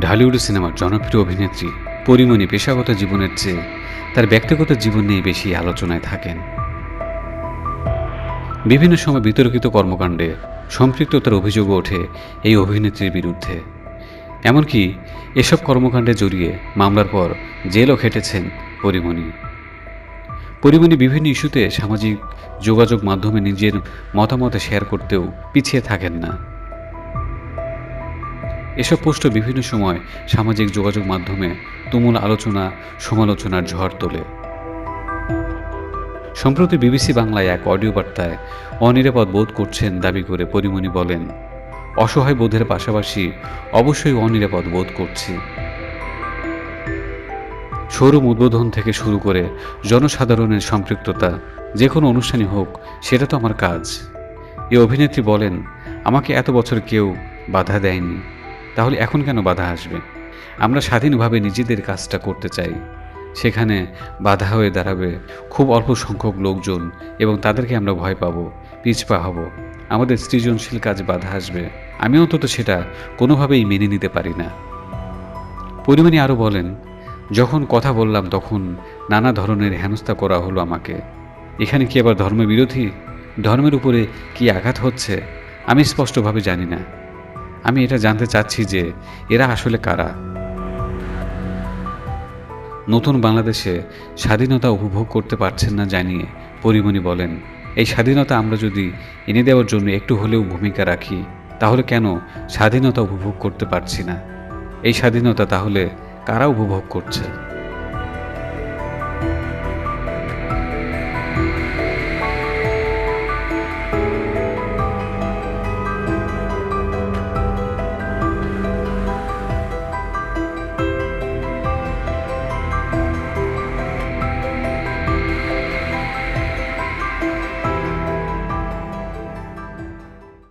ঢালিউড সিনেমার জনপ্রিয় অভিনেত্রী পরিমণি পেশাগত জীবনের চেয়ে তার ব্যক্তিগত জীবন নিয়ে বেশি আলোচনায় থাকেন। বিভিন্ন সময় বিতর্কিত কর্মকাণ্ডে সম্পৃক্ততার অভিযোগও ওঠে এই অভিনেত্রীর বিরুদ্ধে। এমনকি এসব কর্মকাণ্ডে জড়িয়ে মামলার পর জেলও খেটেছেন পরিমণি। পরিমণি বিভিন্ন ইস্যুতে সামাজিক যোগাযোগ মাধ্যমে নিজের মতামত শেয়ার করতেও পিছিয়ে থাকেন না। এসব পোস্ট বিভিন্ন সময় সামাজিক যোগাযোগ মাধ্যমে তুমুল আলোচনা, সমালোচনার ঝড় তোলে। সম্প্রতি বিবিসি বাংলায় এক অডিও বার্তায় অনিরাপদ বোধ করছেন দাবি করে পরিমণি বলেন, অসহায় বোধের পাশাপাশি অবশ্যই অনিরাপদ বোধ করছি। শোরুম উদ্বোধন থেকে শুরু করে জনসাধারণের সম্পৃক্ততা, যে কোনো অনুষ্ঠানই হোক, সেটা তো আমার কাজ। এই অভিনেত্রী বলেন, আমাকে এত বছর কেউ বাধা দেয়নি। তাহলে এখন কেন বাধা আসবে? আমরা স্বাধীনভাবে নিজেদের কাজটা করতে চাই। সেখানে বাধা হয়ে দাঁড়াবে খুব অল্প সংখ্যক লোকজন এবং তাদেরকে আমরা ভয় পাবো, পিছপা হব। আমাদের সৃজনশীল কাজ বাধা আসবে। আমি অন্তত সেটা কোনোভাবেই মেনে নিতে পারি না। পরিমাণী আরও বলেন, যখন কথা বললাম তখন নানা ধরনের হেনস্থা করা হলো আমাকে। এখানে কি আবার ধর্ম বিরোধী ধর্মের উপরে কি আঘাত হচ্ছে? আমি স্পষ্টভাবে জানি না। আমি এটা জানতে চাচ্ছি যে এরা আসলে কারা? নতুন বাংলাদেশে স্বাধীনতা উপভোগ করতে পারছেন না জানিয়ে পরিমণি বলেন, এই স্বাধীনতা আমরা যদি এনে দেওয়ার জন্য একটু হলেও ভূমিকা রাখি, তাহলে কেন স্বাধীনতা উপভোগ করতে পারছি না? এই স্বাধীনতা তাহলে কারা উপভোগ করছে?